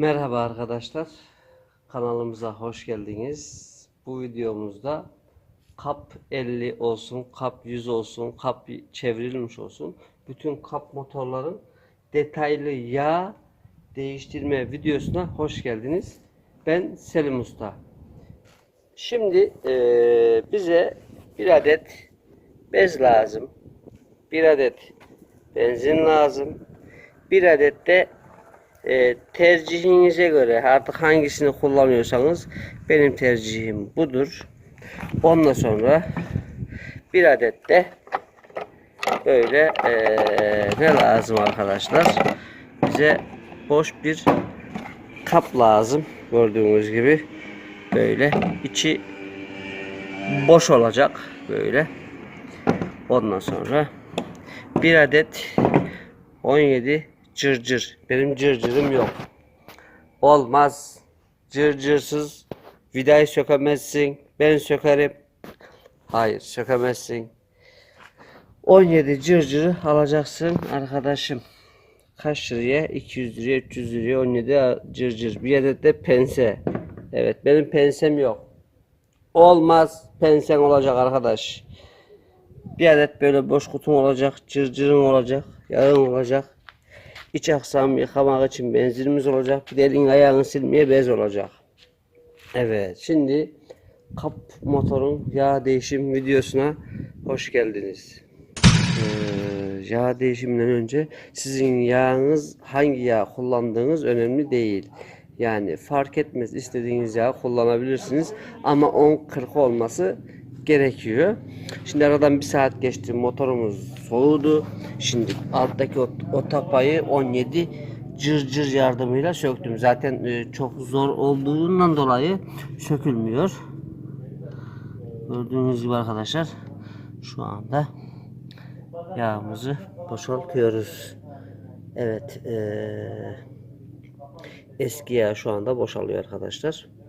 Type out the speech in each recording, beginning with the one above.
Merhaba arkadaşlar. Kanalımıza hoş geldiniz. Bu videomuzda kap 50 olsun, kap 100 olsun, kap çevrilmiş olsun. Bütün kap motorların detaylı yağ değiştirme videosuna hoş geldiniz. Ben Selim Usta. Şimdi eee, bize bir adet bez lazım. Bir adet benzin lazım. Bir adet de e, tercihinize göre artık hangisini kullanıyorsanız benim tercihim budur. Ondan sonra bir adet de böyle e, ne lazım arkadaşlar? Bize boş bir kap lazım. Gördüğünüz gibi böyle içi boş olacak böyle. Ondan sonra bir adet 17 cırcır. Benim cırcırım yok. Olmaz. Cırcırsız vidayı sökemezsin. Ben sökerim. Hayır sökemezsin. 17 cırcırı alacaksın arkadaşım. Kaç liraya? 200 liraya, 300 liraya 17 cırcır. Bir adet de pense. Evet benim pensem yok. Olmaz. Pensen olacak arkadaş. Bir adet böyle boş kutum olacak, cırcırın olacak, yağın olacak. İç aksam yıkamak için benzinimiz olacak. Bir de elin ayağını silmeye bez olacak. Evet şimdi kap motorun yağ değişim videosuna hoş geldiniz. Ee, yağ değişiminden önce sizin yağınız hangi yağ kullandığınız önemli değil. Yani fark etmez istediğiniz yağ kullanabilirsiniz ama 10-40 olması gerekiyor. Şimdi aradan bir saat geçti motorumuz soğudu. Şimdi alttaki o, o tapayı 17 cırcır yardımıyla söktüm. Zaten e, çok zor olduğundan dolayı sökülmüyor. Gördüğünüz gibi arkadaşlar şu anda yağımızı boşaltıyoruz. Evet eee, eski yağ şu anda boşalıyor arkadaşlar.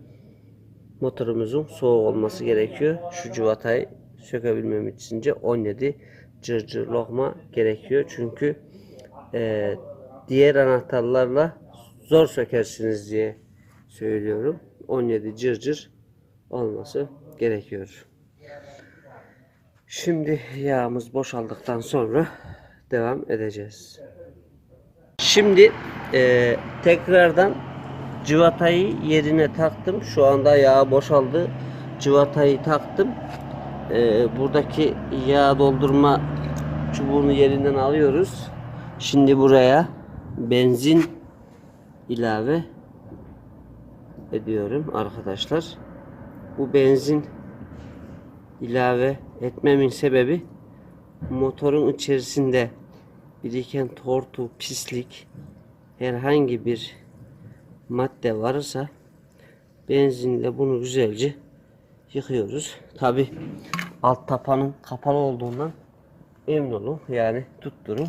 Motorumuzun soğuk olması gerekiyor. Şu cıvatayı sökebilmem içince 17 cırcır lokma gerekiyor. Çünkü eee, diğer anahtarlarla zor sökersiniz diye söylüyorum. 17 cırcır olması gerekiyor. Şimdi yağımız boşaldıktan sonra devam edeceğiz. Şimdi e, tekrardan cıvatayı yerine taktım. Şu anda yağ boşaldı. Cıvatayı taktım. E, buradaki yağ doldurma çubuğunu yerinden alıyoruz. Şimdi buraya benzin ilave ediyorum arkadaşlar. Bu benzin ilave etmemin sebebi motorun içerisinde biriken tortu, pislik herhangi bir madde varsa benzinle bunu güzelce yıkıyoruz. Tabi alt tapanın kapalı olduğundan emin olun yani tutturun.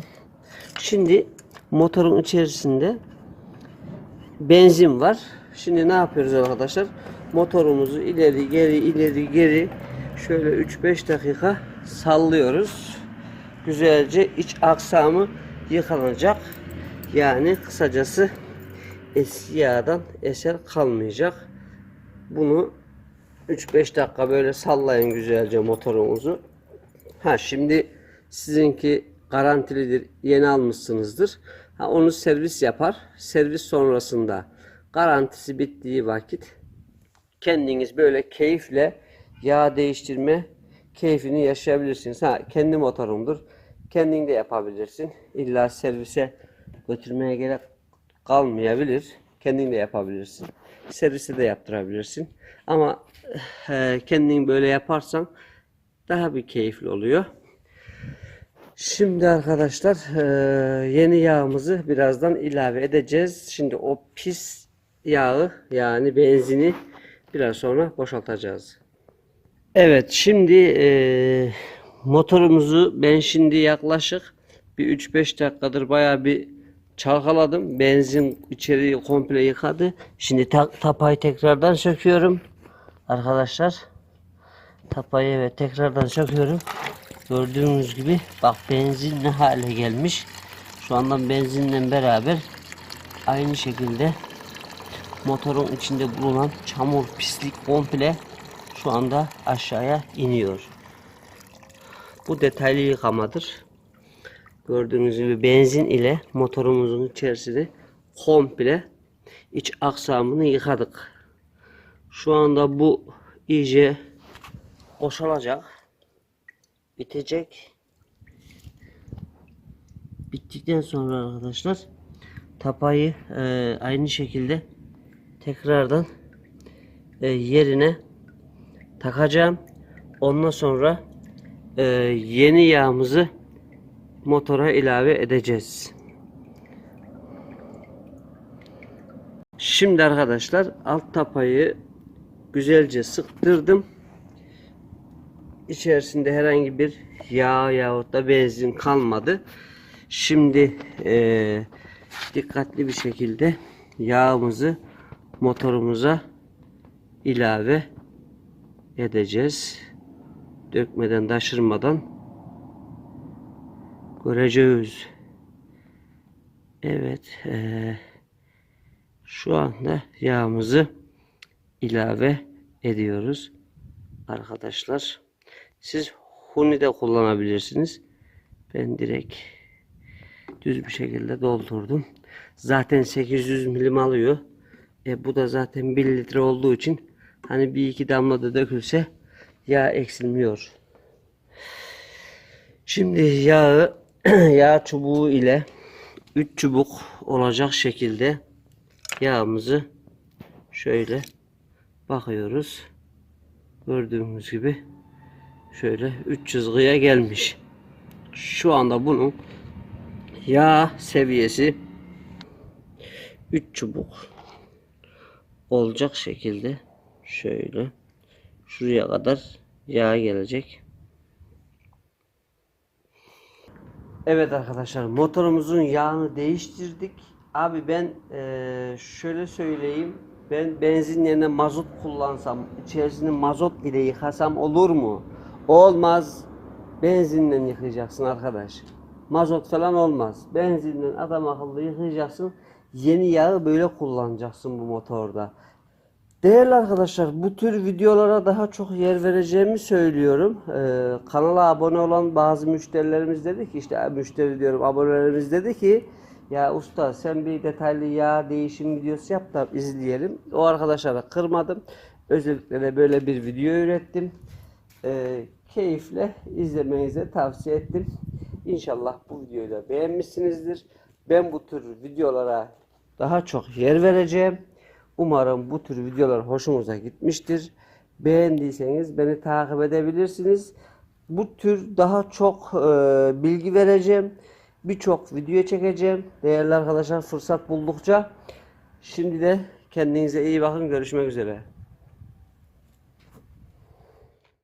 Şimdi motorun içerisinde benzin var. Şimdi ne yapıyoruz arkadaşlar? Motorumuzu ileri geri ileri geri şöyle 3-5 dakika sallıyoruz. Güzelce iç aksamı yıkanacak. Yani kısacası eski yağdan eser kalmayacak. Bunu 3-5 dakika böyle sallayın güzelce motorunuzu. Ha şimdi sizinki garantilidir. Yeni almışsınızdır. Ha onu servis yapar. Servis sonrasında garantisi bittiği vakit kendiniz böyle keyifle yağ değiştirme keyfini yaşayabilirsiniz. Ha kendi motorumdur. Kendin de yapabilirsin. İlla servise götürmeye gerek kalmayabilir. Kendin de yapabilirsin. Servise de yaptırabilirsin. Ama e, kendin böyle yaparsan daha bir keyifli oluyor. Şimdi arkadaşlar e, yeni yağımızı birazdan ilave edeceğiz. Şimdi o pis yağı yani benzini biraz sonra boşaltacağız. Evet şimdi e, motorumuzu ben şimdi yaklaşık bir 3-5 dakikadır bayağı bir çalkaladım. Benzin içeriği komple yıkadı. Şimdi ta tapayı tekrardan söküyorum. Arkadaşlar tapayı evet tekrardan söküyorum. Gördüğünüz gibi bak benzin ne hale gelmiş. Şu anda benzinle beraber aynı şekilde motorun içinde bulunan çamur, pislik komple şu anda aşağıya iniyor. Bu detaylı yıkamadır. Gördüğünüz gibi benzin ile motorumuzun içerisini komple iç aksamını yıkadık. Şu anda bu iyice boşalacak. Bitecek. Bittikten sonra arkadaşlar tapayı e, aynı şekilde tekrardan e, yerine takacağım. Ondan sonra e, yeni yağımızı motora ilave edeceğiz. Şimdi arkadaşlar alt tapayı güzelce sıktırdım. İçerisinde herhangi bir yağ yahut da benzin kalmadı. Şimdi eee, dikkatli bir şekilde yağımızı motorumuza ilave edeceğiz. Dökmeden taşırmadan göreceğiz. Evet. eee, şu anda yağımızı ilave ediyoruz. Arkadaşlar. Siz huni de kullanabilirsiniz. Ben direkt düz bir şekilde doldurdum. Zaten 800 milim alıyor. E, bu da zaten 1 litre olduğu için hani bir iki damla da dökülse yağ eksilmiyor. Şimdi yağı yağ çubuğu ile 3 çubuk olacak şekilde yağımızı şöyle bakıyoruz. Gördüğümüz gibi şöyle 3 çizgiye gelmiş. Şu anda bunun yağ seviyesi 3 çubuk olacak şekilde şöyle şuraya kadar yağ gelecek. Evet arkadaşlar motorumuzun yağını değiştirdik. Abi ben eee, şöyle söyleyeyim. Ben benzin yerine mazot kullansam, içerisini mazot ile yıkasam olur mu? Olmaz. Benzinle yıkayacaksın arkadaş. Mazot falan olmaz. Benzinle adam akıllı yıkayacaksın. Yeni yağı böyle kullanacaksın bu motorda. Değerli arkadaşlar bu tür videolara daha çok yer vereceğimi söylüyorum. Ee, kanala abone olan bazı müşterilerimiz dedi ki işte müşteri diyorum abonelerimiz dedi ki ya usta sen bir detaylı yağ değişim videosu yap da izleyelim. O arkadaşlara kırmadım. Özellikle de böyle bir video ürettim. Ee, keyifle izlemenizi tavsiye ettim. İnşallah bu videoyu da beğenmişsinizdir. Ben bu tür videolara daha çok yer vereceğim. Umarım bu tür videolar hoşunuza gitmiştir. Beğendiyseniz beni takip edebilirsiniz. Bu tür daha çok e, bilgi vereceğim. Birçok video çekeceğim. Değerli arkadaşlar fırsat buldukça. Şimdi de kendinize iyi bakın. Görüşmek üzere.